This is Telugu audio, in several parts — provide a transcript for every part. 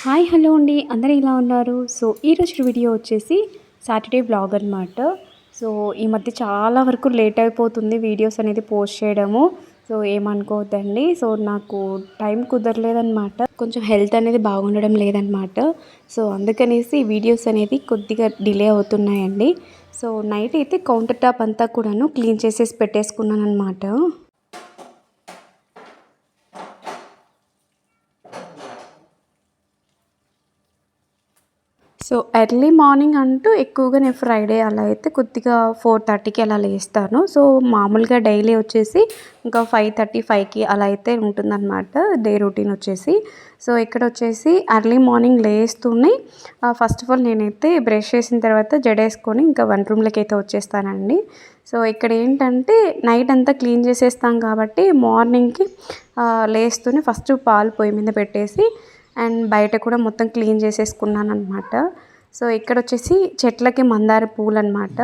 హాయ్ హలో అండి. అందరూ ఎలా ఉన్నారు? సో ఈరోజు వీడియో వచ్చేసి సాటర్డే బ్లాగ్ అనమాట సో ఈ మధ్య చాలా వరకు లేట్ అయిపోతుంది వీడియోస్ అనేది పోస్ట్ చేయడము. సో ఏమనుకోవద్దండి. సో నాకు టైం కుదరలేదనమాట కొంచెం హెల్త్ అనేది బాగుండడం లేదనమాట సో అందుకనేసి వీడియోస్ అనేది కొద్దిగా డిలే అవుతున్నాయండి. సో నైట్ అయితే కౌంటర్ టాప్ అంతా కూడాను క్లీన్ చేసేసి పెట్టేసుకున్నాను అనమాట సో ఎర్లీ మార్నింగ్ అంటూ ఎక్కువగా నేను ఫ్రైడే అలా అయితే కొద్దిగా ఫోర్ థర్టీకి అలా లేస్తాను. సో మామూలుగా డైలీ వచ్చేసి ఇంకా ఫైవ్ థర్టీ ఫైవ్కి అలా అయితే ఉంటుందన్నమాట డే రొటీన్ వచ్చేసి. సో ఇక్కడ వచ్చేసి ఎర్లీ మార్నింగ్ లేస్తూనే ఫస్ట్ ఆఫ్ ఆల్ నేనైతే బ్రష్ చేసిన తర్వాత జడేసుకొని ఇంకా వన్ రూమ్లోకి అయితే వచ్చేస్తానండి. సో ఇక్కడ ఏంటంటే నైట్ అంతా క్లీన్ చేసేస్తాం కాబట్టి మార్నింగ్కి లేస్తూనే ఫస్ట్ పాలు పొయ్యి మీద పెట్టేసి అండ్ బయట కూడా మొత్తం క్లీన్ చేసేసుకున్నాను అనమాట సో ఇక్కడ వచ్చేసి చెట్లకి మందార పూలు అనమాట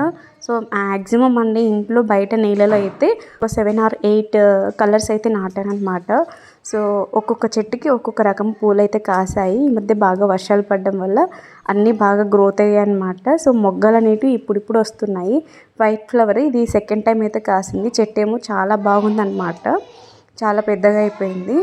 సో మ్యాక్సిమం అండి ఇంట్లో బయట నీళ్ళలో అయితే ఒక seven or eight uh, colours అయితే నాటాను అనమాట సో ఒక్కొక్క చెట్టుకి ఒక్కొక్క రకం పూలు అయితే కాసాయి. ఈ మధ్య బాగా వర్షాలు పడడం వల్ల అన్నీ బాగా గ్రోత్ అయ్యాయి అనమాట సో మొగ్గలు అనేటివి ఇప్పుడిప్పుడు వస్తున్నాయి. వైట్ ఫ్లవర్ ఇది సెకండ్ టైం అయితే కాసింది. చెట్టు ఏమో చాలా బాగుందన్నమాట. చాలా పెద్దగా అయిపోయింది.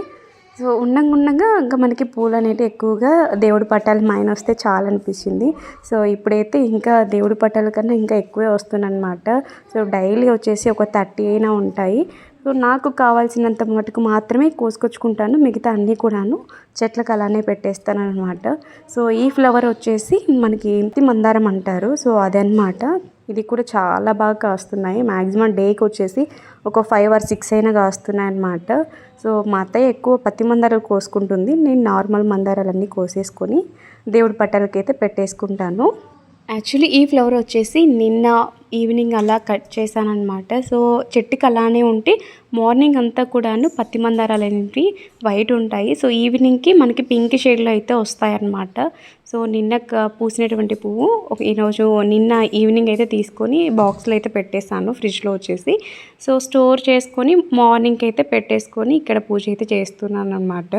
సో ఉండంగా ఉండంగా ఇంకా మనకి పూలు అనేవి ఎక్కువగా దేవుడి పట్టాలు మైన వస్తే చాలా అనిపించింది సో ఇప్పుడైతే ఇంకా దేవుడి పట్టాల కన్నా ఇంకా ఎక్కువే వస్తుందన్నమాట. సో డైలీ వచ్చేసి ఒక థర్టీ అయినా ఉంటాయి. సో నాకు కావాల్సినంత మటుకు మాత్రమే కోసుకొచ్చుకుంటాను. మిగతా అన్నీ కూడాను చెట్లకు అలానే పెట్టేస్తాను అనమాట సో ఈ ఫ్లవర్ వచ్చేసి మనకి మందారం అంటారు. సో అదనమాట ఇది కూడా చాలా బాగా కాస్తున్నాయి. మ్యాక్సిమం డేకి వచ్చేసి ఒక ఫైవ్ ఆర్ సిక్స్ అయినా కాస్తున్నాయి అన్నమాట సో మా అత్తయ్య ఎక్కువ పత్తి మందారాలు కోసుకుంటుంది. నేను నార్మల్ మందారాలన్నీ కోసేసుకొని దేవుడి పట్టాలకైతే పెట్టేసుకుంటాను. యాక్చువల్లీ ఈ ఫ్లవర్ వచ్చేసి నిన్న ఈవినింగ్ అలా కట్ చేశానమాట సో చెట్టుకి అలానే ఉంటే మార్నింగ్ అంతా కూడాను పత్తి మందారాలు అనేవి వైట్ ఉంటాయి. సో ఈవినింగ్కి మనకి పింక్ షేడ్లో అయితే వస్తాయన్నమాట. సో నిన్న పూసినటువంటి పువ్వు ఈరోజు నిన్న ఈవినింగ్ అయితే తీసుకొని బాక్స్లో అయితే పెట్టేశాను ఫ్రిడ్జ్లో వచ్చేసి. సో స్టోర్ చేసుకొని మార్నింగ్కి అయితే పెట్టేసుకొని ఇక్కడ పూజ అయితే చేస్తున్నాను అనమాట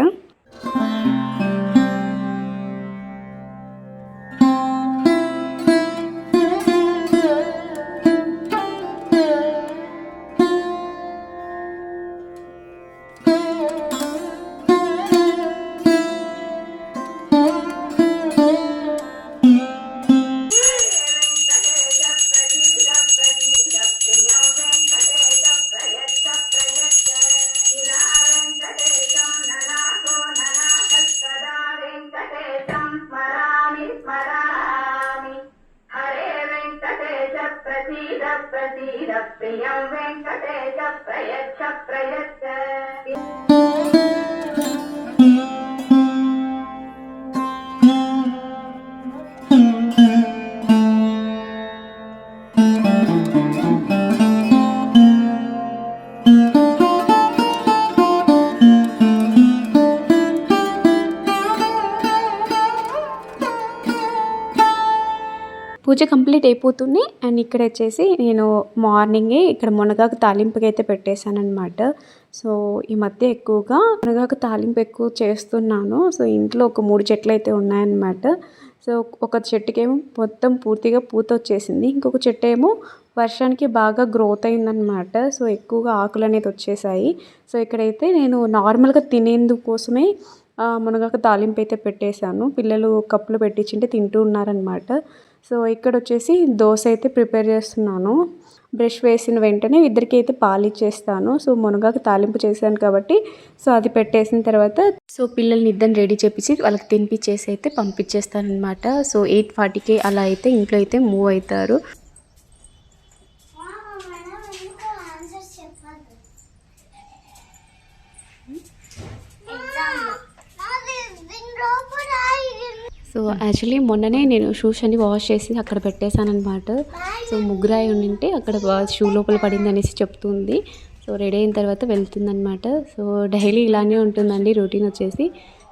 పూజ కంప్లీట్ అయిపోతుంది. అండ్ ఇక్కడ వచ్చేసి నేను మార్నింగే ఇక్కడ మునగాకు తాలింపుకి అయితే పెట్టేశానమాట అనమాట సో ఈ మధ్య ఎక్కువగా మునగాకు తాలింపు ఎక్కువ చేస్తున్నాను. సో ఇంట్లో ఒక మూడు చెట్లు అయితే ఉన్నాయన్నమాట. సో ఒక చెట్టుకేమో మొత్తం పూర్తిగా పూత వచ్చేసింది. ఇంకొక చెట్టు ఏమో వర్షానికి బాగా గ్రోత్ అయిందనమాట సో ఎక్కువగా ఆకులు అనేది వచ్చేసాయి. సో ఇక్కడైతే నేను నార్మల్గా తినేందుకు కోసమే మునగాకు తాలింపు అయితే పెట్టేశాను. పిల్లలు కప్పులు పెట్టించింటే తింటూ ఉన్నారనమాట సో ఇక్కడ వచ్చేసి దోశ అయితే ప్రిపేర్ చేస్తున్నాను. బ్రష్ వేసిన వెంటనే ఇద్దరికి అయితే పాలు ఇచ్చేస్తాను. సో మునగాకు తాలింపు చేశాను కాబట్టి సో అది పెట్టేసిన తర్వాత సో పిల్లల్ని ఇద్దరిని రెడీ చేపించి వాళ్ళకి తినిపించేసి అయితే పంపించేస్తాను అనమాట సో ఎయిట్ ఫార్టీకి అలా అయితే ఇంట్లో అయితే మూవ్ అవుతారు. సో యాక్చువల్లీ మొన్ననే నేను షూస్ అన్ని వాష్ చేసి అక్కడ పెట్టేశాను అనమాట సో ముగ్గురాయి ఉండింటే అక్కడ షూ లోపల పడింది అనేసి చెప్తుంది. సో రెడీ అయిన తర్వాత వెళ్తుందనమాట సో డైలీ ఇలానే ఉంటుందండి రొటీన్ వచ్చేసి.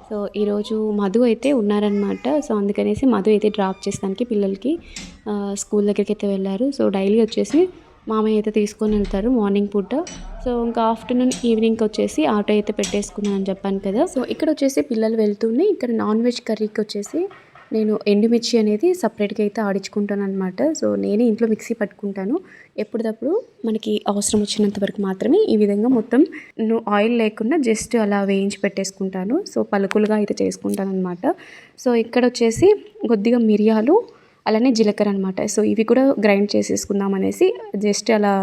సో ఈరోజు మధు అయితే ఉన్నారనమాట సో అందుకనేసి మధు అయితే డ్రాప్ చేస్తానికి పిల్లలకి స్కూల్ దగ్గరికి అయితే వెళ్ళారు. సో డైలీ వచ్చేసి మామయ్య అయితే తీసుకొని వెళ్తారు మార్నింగ్ పూట. సో ఇంకా ఆఫ్టర్నూన్ ఈవినింగ్కి వచ్చేసి ఆటో అయితే పెట్టేసుకున్నాను అని చెప్పాను కదా. సో ఇక్కడ వచ్చేసి పిల్లలు వెళ్తూనే ఇక్కడ నాన్ వెజ్ కర్రీకి వచ్చేసి నేను ఎండుమిర్చి అనేది సపరేట్గా అయితే ఆడించుకుంటాను అనమాట సో నేనే ఇంట్లో మిక్సీ పట్టుకుంటాను. ఎప్పటికప్పుడు మనకి అవసరం వచ్చినంత వరకు మాత్రమే ఈ విధంగా మొత్తం ను- ఆయిల్ లేకుండా జస్ట్ అలా వేయించి పెట్టేసుకుంటాను. సో పలుకులుగా అయితే చేసుకుంటాను అనమాట సో ఇక్కడ వచ్చేసి కొద్దిగా మిరియాలు అలానే జీలకర్ర అనమాట సో ఇవి కూడా గ్రైండ్ చేసేసుకుందాం అనేసి జస్ట్ అలా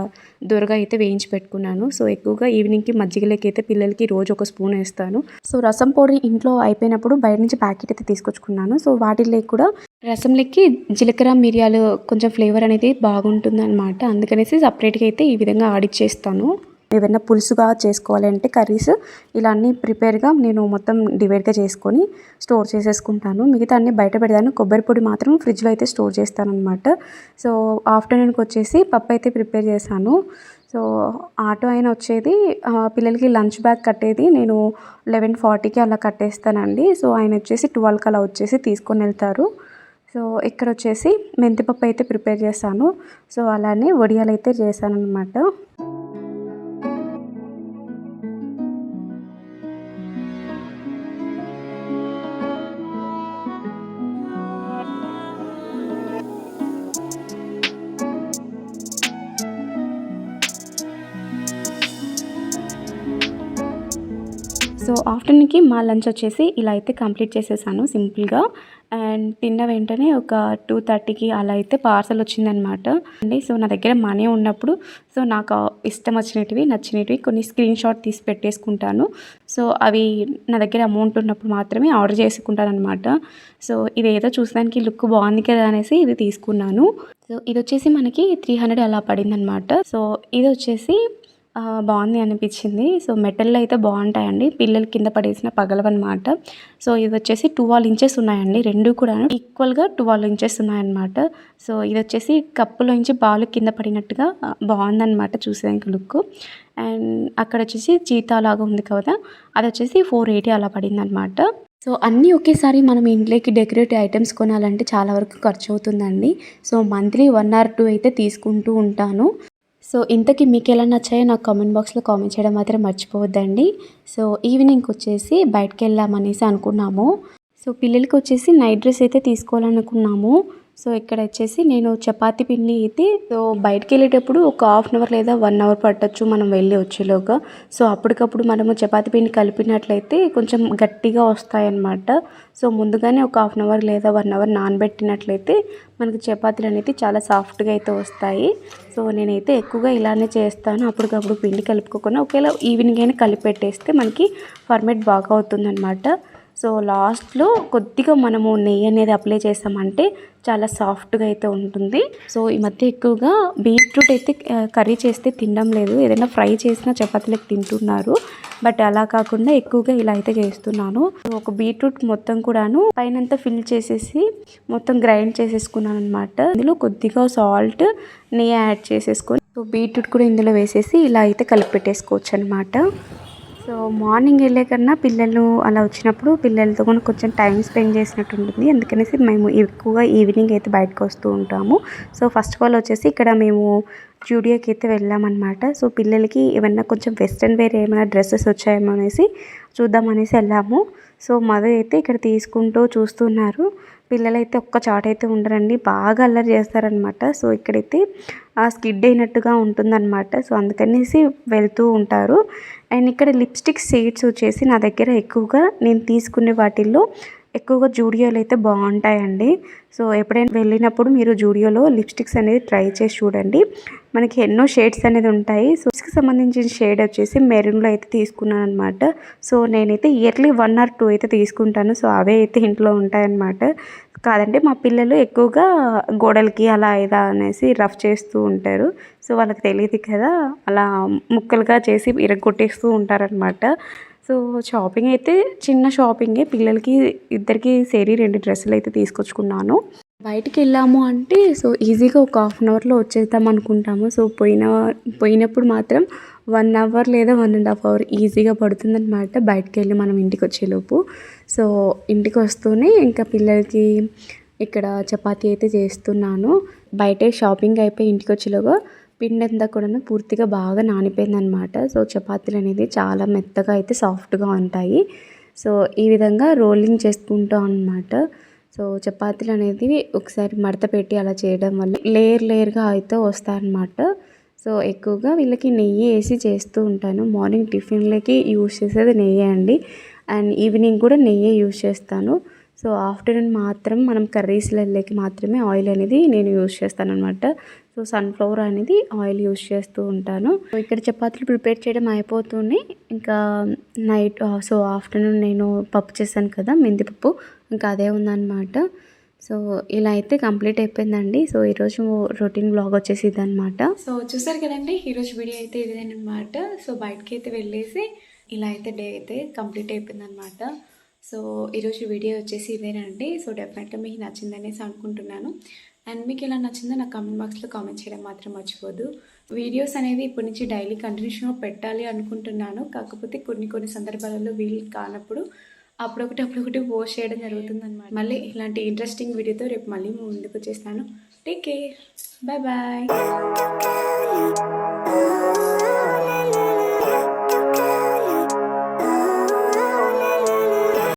దొరగా అయితే వేయించి పెట్టుకున్నాను. సో ఎక్కువగా ఈవినింగ్కి మజ్జిగలోకి అయితే పిల్లలకి రోజు ఒక స్పూన్ వేస్తాను. సో రసం పొడి ఇంట్లో అయిపోయినప్పుడు బయట నుంచి ప్యాకెట్ అయితే తీసుకొచ్చుకున్నాను. సో వాటిలో కూడా రసంలోకి జీలకర్ర మిరియాలు కొంచెం ఫ్లేవర్ అనేది బాగుంటుంది అనమాట అందుకనేసి సపరేట్గా అయితే ఈ విధంగా ఆడిచ్చేస్తాను ఏదైనా పులుసుగా చేసుకోవాలి అంటే కర్రీస్ ఇలా అన్నీ ప్రిపేర్గా నేను మొత్తం డివైడ్గా చేసుకొని స్టోర్ చేసేసుకుంటాను. మిగతా అన్ని బయట పెడతాను. కొబ్బరి పొడి మాత్రం ఫ్రిడ్జ్లో అయితే స్టోర్ చేస్తాను అనమాట సో ఆఫ్టర్నూన్కి వచ్చేసి పప్పు అయితే ప్రిపేర్ చేశాను. సో ఆటో అయిన వచ్చేది పిల్లలకి లంచ్ బ్యాగ్ కట్టేది నేను లెవెన్ ఫార్టీకి అలా కట్టేస్తానండి. సో ఆయన వచ్చేసి ట్వెల్వ్కి అలా వచ్చేసి తీసుకొని వెళ్తారు. సో ఇక్కడ వచ్చేసి మెంతిపప్పు అయితే ప్రిపేర్ చేశాను. సో అలానే వడియాలు అయితే చేశాను అనమాట సో ఆఫ్టర్నూన్కి మా లంచ్ వచ్చేసి ఇలా అయితే కంప్లీట్ చేసేసాను సింపుల్గా. అండ్ తిన్న వెంటనే ఒక టూ థర్టీకి అలా అయితే పార్సల్ వచ్చిందనమాట. అండి సో నా దగ్గర మనీ ఉన్నప్పుడు సో నాకు ఇష్టం వచ్చినటివి నచ్చినటివి కొన్ని స్క్రీన్ షాట్ తీసి పెట్టేసుకుంటాను. సో అవి నా దగ్గర అమౌంట్ ఉన్నప్పుడు మాత్రమే ఆర్డర్ చేసుకుంటాను అనమాట సో ఇది ఏదో చూసడానికి లుక్ బాగుంది కదా అనేసి ఇది తీసుకున్నాను. సో ఇది వచ్చేసి మనకి త్రీ హండ్రెడ్ అలా పడిందనమాట. సో ఇది వచ్చేసి బాగుంది అనిపించింది. సో మెటల్లో అయితే బాగుంటాయండి. పిల్లలు కింద పడేసిన పగలవన్నమాట. సో ఇది వచ్చేసి ట్వెల్వ్ ఇంచెస్ ఉన్నాయండి. రెండు కూడా ఈక్వల్గా ట్వెల్వ్ ఇంచెస్ ఉన్నాయన్నమాట. సో ఇది వచ్చేసి కప్పులోంచి బాల్ కింద పడినట్టుగా బాగుందన్నమాట చూసేదానికి లుక్. అండ్ అక్కడ వచ్చేసి చీతా లాగా ఉంది కదా అది వచ్చేసి ఫోర్ ఎయిటీ అలా పడింది అనమాట సో అన్నీ ఒకేసారి మనం ఇంట్లోకి డెకరేటివ్ ఐటమ్స్ కొనాలంటే చాలా వరకు ఖర్చు అవుతుందండి so monthly one or two అయితే తీసుకుంటూ ఉంటాను. సో ఇంతకీ మీకు ఎలా నచ్చాయో నాకు కామెంట్ బాక్స్లో కామెంట్ చేయడం మాత్రం మర్చిపోవద్దండి. సో ఈవినింగ్ వచ్చేసి బయటకు వెళ్దామనేసి అనుకున్నాము. సో పిల్లలకి వచ్చేసి నైట్ డ్రెస్ అయితే తీసుకోవాలనుకున్నాము. సో ఇక్కడ వచ్చేసి నేను చపాతి పిండి అయితే సో బయటకు వెళ్ళేటప్పుడు ఒక హాఫ్ అన్ అవర్ లేదా వన్ అవర్ పట్టొచ్చు మనం వెళ్ళి వచ్చేలోగా. సో అప్పటికప్పుడు మనము చపాతి పిండి కలిపినట్లయితే కొంచెం గట్టిగా వస్తాయన్నమాట. సో ముందుగానే ఒక హాఫ్ అన్ అవర్ లేదా వన్ అవర్ నానబెట్టినట్లయితే మనకి చపాతీలు అనేది చాలా సాఫ్ట్గా అయితే వస్తాయి. సో నేనైతే ఎక్కువగా ఇలానే చేస్తాను. అప్పటికప్పుడు పిండి కలుపుకోకుండా ఒకవేళ ఈవినింగ్ అయినా కలిపెట్టేస్తే మనకి ఫర్మేట్ బాగా అవుతుందన్నమాట. సో లాస్ట్లో కొద్దిగా మనము నెయ్యి అనేది అప్లై చేసామంటే చాలా సాఫ్ట్గా అయితే ఉంటుంది. సో ఈ మధ్య ఎక్కువగా బీట్రూట్ అయితే కర్రీ చేస్తే తినడం లేదు. ఏదైనా ఫ్రై చేసినా చపాతీలకు తింటున్నారు. బట్ అలా కాకుండా ఎక్కువగా ఇలా అయితే చేస్తున్నాను. సో ఒక బీట్రూట్ మొత్తం కూడాను పైనంతా ఫిల్ చేసేసి మొత్తం గ్రైండ్ చేసేసుకున్నాను అనమాట ఇందులో కొద్దిగా సాల్ట్ నెయ్యి యాడ్ చేసేసుకొని సో బీట్రూట్ కూడా ఇందులో వేసేసి ఇలా అయితే కలిపి పెట్టేసుకోవచ్చు అనమాట సో మార్నింగ్ వెళ్ళే కన్నా పిల్లలు అలా వచ్చినప్పుడు పిల్లలతో కూడా కొంచెం టైం స్పెండ్ చేసినట్టు ఉంటుంది. అందుకనేసి మేము ఎక్కువగా ఈవినింగ్ అయితే బయటకు వస్తూ ఉంటాము. సో ఫస్ట్ ఆఫ్ ఆల్ వచ్చేసి ఇక్కడ మేము జూడియోకి అయితే వెళ్ళామన్నమాట. సో పిల్లలకి ఏమన్నా కొంచెం వెస్ట్రన్ వేర్ ఏమైనా డ్రెస్సెస్ వచ్చాయేమో అనేసి చూద్దామనేసి వెళ్ళాము. సో మదర్ అయితే ఇక్కడ తీసుకుంటూ చూస్తున్నారు. పిల్లలైతే ఒక్క చాట అయితే ఉండరండి. బాగా అల్లరి చేస్తారనమాట సో ఇక్కడైతే స్కిడ్ అయినట్టుగా ఉంటుందన్నమాట. సో అందుకనేసి వెళ్తూ ఉంటారు. అండ్ ఇక్కడ లిప్స్టిక్ షేడ్స్ వచ్చేసి నా దగ్గర ఎక్కువగా నేను తీసుకునే వాటిల్లో ఎక్కువగా జూడియోలు అయితే బాగుంటాయండి. సో ఎప్పుడైనా వెళ్ళినప్పుడు మీరు జూడియోలో లిప్స్టిక్స్ అనేది ట్రై చేసి చూడండి. మనకి ఎన్నో షేడ్స్ అనేది ఉంటాయి. సో కి సంబంధించిన షేడ్ వచ్చేసి మెరూన్లో అయితే తీసుకున్నాను అనమాట సో నేనైతే ఇయర్లీ వన్ ఆర్ టూ అయితే తీసుకుంటాను. సో అవే అయితే ఇంట్లో ఉంటాయన్నమాట. కాదంటే మా పిల్లలు ఎక్కువగా గోడలకి అలా ఇదా అనేసి రఫ్ చేస్తూ ఉంటారు. సో వాళ్ళకి తెలియదు కదా అలా ముక్కలుగా చేసి ఇరగొట్టేస్తూ ఉంటారనమాట సో షాపింగ్ అయితే చిన్న షాపింగే. పిల్లలకి ఇద్దరికి సేరీ రెండు డ్రెస్సులు అయితే తీసుకొచ్చుకున్నాను. బయటికి వెళ్ళాము అంటే సో ఈజీగా ఒక హాఫ్ అన్ అవర్లో వచ్చేద్దాం అనుకుంటాము. సో పోయిన పోయినప్పుడు మాత్రం వన్ అవర్ లేదా వన్ అండ్ హాఫ్ అవర్ ఈజీగా పడుతుందన్నమాట. బయటికి వెళ్ళి మనం ఇంటికి వచ్చేలోపు సో ఇంటికి వస్తూనే ఇంకా పిల్లలకి ఇక్కడ చపాతీ అయితే చేస్తున్నాను. బయట షాపింగ్ అయిపోయి ఇంటికి వచ్చేలోగా పిండి అంతా కూడా పూర్తిగా బాగా నానిపోయిందనమాట. సో చపాతీలు అనేది చాలా మెత్తగా అయితే సాఫ్ట్గా ఉంటాయి. సో ఈ విధంగా రోలింగ్ చేసుకుంటాం అనమాట. సో చపాతీలు అనేది ఒకసారి మడత పెట్టి అలా చేయడం వల్ల లేయర్ లేయర్గా అయితే వస్తాయన్నమాట సో ఎక్కువగా వీళ్ళకి నెయ్యి వేసి చేస్తూ ఉంటాను. మార్నింగ్ టిఫిన్లకి యూజ్ చేసేది నెయ్యి అండి. అండ్ ఈవినింగ్ కూడా నెయ్యి యూజ్ చేస్తాను. సో ఆఫ్టర్నూన్ మాత్రం మనం కర్రీస్లకి మాత్రమే ఆయిల్ అనేది నేను యూస్ చేస్తాను అనమాట సో సన్ఫ్లవర్ అనేది ఆయిల్ యూస్ చేస్తూ ఉంటాను. ఇక్కడ చపాతీలు ప్రిపేర్ చేయడం అయిపోతుంది ఇంకా నైట్ సో ఆఫ్టర్నూన్ నేను పప్పు చేశాను కదా మెంతిపప్పు ఇంకా అదే ఉందన్నమాట. సో ఇలా అయితే కంప్లీట్ అయిపోయిందండి. సో ఈరోజు రొటీన్ బ్లాగ్ వచ్చేసి ఇదనమాట సో చూసారు కదండి ఈరోజు వీడియో అయితే ఇదేనమాట సో బయటకి అయితే వెళ్ళేసి ఇలా అయితే డే అయితే కంప్లీట్ అయిపోయిందనమాట సో ఈరోజు వీడియో వచ్చేసి ఇదేనండి. సో డెఫినెట్గా మీకు నచ్చిందనేసి అనుకుంటున్నాను. అండ్ మీకు ఎలా నచ్చిందో నా కామెంట్ బాక్స్లో కామెంట్ చేయడం మాత్రం మర్చిపోదు. వీడియోస్ అనేది ఇప్పటి నుంచి డైలీ కంటిన్యూషన్గా పెట్టాలి అనుకుంటున్నాను. కాకపోతే కొన్ని కొన్ని సందర్భాలలో వీలు కానప్పుడు అప్పుడొకటి అప్పుడొకటి పోస్ట్ చేయడం జరుగుతుంది అనమాట మళ్ళీ ఇలాంటి ఇంట్రెస్టింగ్ వీడియోతో రేపు మళ్ళీ ముందుకు వచ్చేస్తాను టేక్ కేర్. Bye bye.